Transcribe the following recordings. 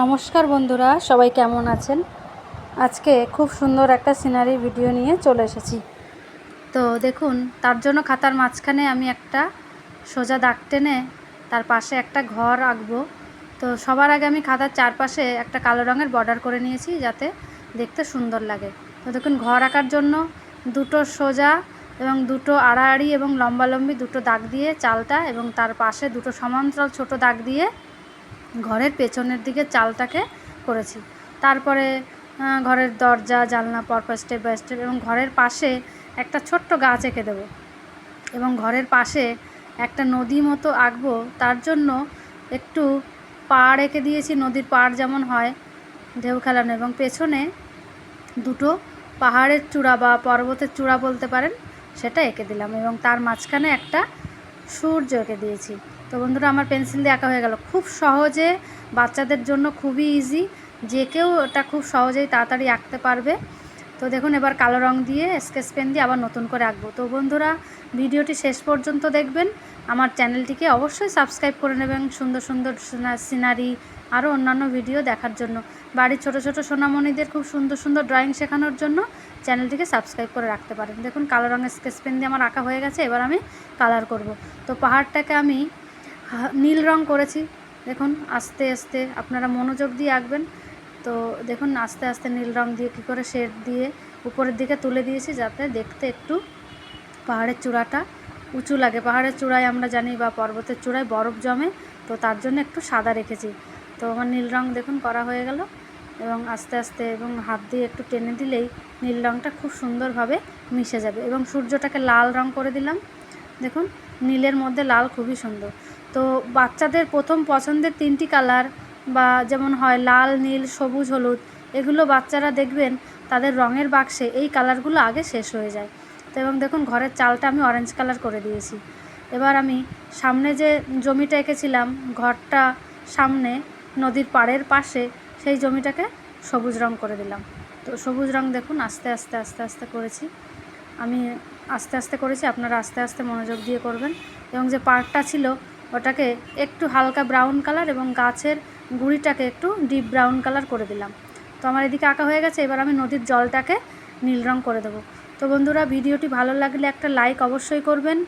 নমস্কার বন্ধুরা, সবাই কেমন আছেন? আজকে খুব সুন্দর একটা সিনারি ভিডিও নিয়ে চলে এসেছি। তো দেখুন, তার জন্য খাতার মাঝখানে আমি একটা সোজা দাগ টেনে তার পাশে একটা ঘর আঁকবো। তো সবার আগে আমি খাতার চারপাশে একটা কালো রঙের বর্ডার করে নিয়েছি যাতে দেখতে সুন্দর লাগে। তো দেখুন, ঘর আঁকার জন্য দুটো সোজা এবং দুটো আড়াআড়ি এবং লম্বালম্বি দুটো দাগ দিয়ে চালটা এবং তার পাশে দুটো সমান্তরাল ছোট দাগ দিয়ে ঘরের পেছনের দিকে চালটাকে করেছি। তারপরে ঘরের দরজা, জানলা, পরপর স্টেপ বাই স্টেপ এবং ঘরের পাশে একটা ছোট্ট গাছ এঁকে দেবো। এবং ঘরের পাশে একটা নদী মতো আঁকবো। তার জন্য একটু পাড় এঁকে দিয়েছি। নদীর পাড় যেমন হয় ঢেউ খেলানো এবং পেছনে দুটো পাহাড়ের চূড়া বা পর্বতের চূড়া বলতে পারেন, সেটা এঁকে দিলাম এবং তার মাঝখানে একটা সূর্য এঁকে দিয়েছি। তো বন্ধুরা, আমার পেন্সিল দিয়ে আঁকা হয়ে গেল। খুব সহজে বাচ্চাদের জন্য খুবই ইজি যে কেউ এটা খুব সহজেই তাড়াতাড়ি আঁকতে পারবে। তো দেখুন, এবার কালো রং দিয়ে স্কেচ পেন দিয়ে আবার নতুন করে আঁকবো। তো বন্ধুরা, ভিডিওটি শেষ পর্যন্ত দেখবেন। আমার চ্যানেলটিকে অবশ্যই সাবস্ক্রাইব করে নেবেন সুন্দর সুন্দর সিনারি, আরও অন্যান্য ভিডিও দেখার জন্য। বাড়ির ছোট ছোট সোনামণিদের খুব সুন্দর সুন্দর ড্রয়িং শেখানোর জন্য চ্যানেলটিকে সাবস্ক্রাইব করে রাখতে পারেন। দেখুন, কালো রঙের স্কেচ পেন দিয়ে আমার আঁকা হয়ে গেছে। এবার আমি কালার করব। তো পাহাড়টাকে আমি নীল রং করেছি। দেখুন, আস্তে আস্তে আপনারা মনোযোগ দিয়ে আঁকবেন। তো দেখুন, আস্তে আস্তে নীল রং দিয়ে কী করে শেড দিয়ে উপরের দিকে তুলে দিয়েছি যাতে দেখতে একটু পাহাড়ের চূড়াটা উঁচু লাগে। পাহাড়ের চূড়ায় আমরা জানি বা পর্বতের চূড়ায় বরফ জমে, তো তার জন্য একটু সাদা রেখেছি। তো আমার নীল রং দেখুন, করা হয়ে গেল এবং আস্তে আস্তে এবং হাত দিয়ে একটু টেনে দিলেই নীল রংটা খুব সুন্দরভাবে মিশে যাবে এবং সূর্যটাকে লাল রং করে দিলাম। দেখুন নীলের মধ্যে লাল খুবই সুন্দর। তো বাচ্চাদের প্রথম পছন্দের তিনটি কালার বা যেমন হয় লাল, নীল, সবুজ, হলুদ, এগুলো বাচ্চারা দেখবেন তাদের রঙের বাক্সে এই কালারগুলো আগে শেষ হয়ে যায়। তো এবং দেখুন ঘরের চালটা আমি অরেঞ্জ কালার করে দিয়েছি। এবার আমি সামনে যে জমিটা এঁকেছিলাম, ঘরটা সামনে নদীর পাড়ের পাশে, সেই জমিটাকে সবুজ রং করে দিলাম। তো সবুজ রং দেখুন আস্তে আস্তে আস্তে আস্তে করেছি। আমি আস্তে আস্তে করেছি, আপনারা আস্তে আস্তে মনোযোগ দিয়ে করবেন। এবং যে পার্কটা ছিল, ওটাকে একটু হালকা ব্রাউন কালার এবং গাছের গুঁড়িটাকে একটু ডিপ ব্রাউন কালার করে দিলাম। তো আমার এদিকে আঁকা হয়ে গেছে, এবার আমি নদীর জলটাকে নীল রং করে দেবো। তো বন্ধুরা, ভিডিওটি ভালো লাগলে একটা লাইক অবশ্যই করবেন।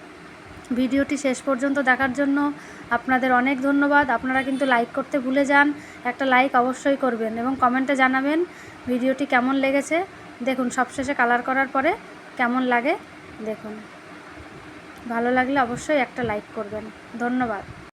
ভিডিওটি শেষ পর্যন্ত দেখার জন্য আপনাদের অনেক ধন্যবাদ। আপনারা কিন্তু লাইক করতে ভুলে যান, একটা লাইক অবশ্যই করবেন এবং কমেন্টে জানাবেন ভিডিওটি কেমন লেগেছে। দেখুন, সবশেষে কালার করার পরে কেমন লাগে দেখুন। ভালো লাগলে অবশ্যই একটা লাইক করবেন। ধন্যবাদ।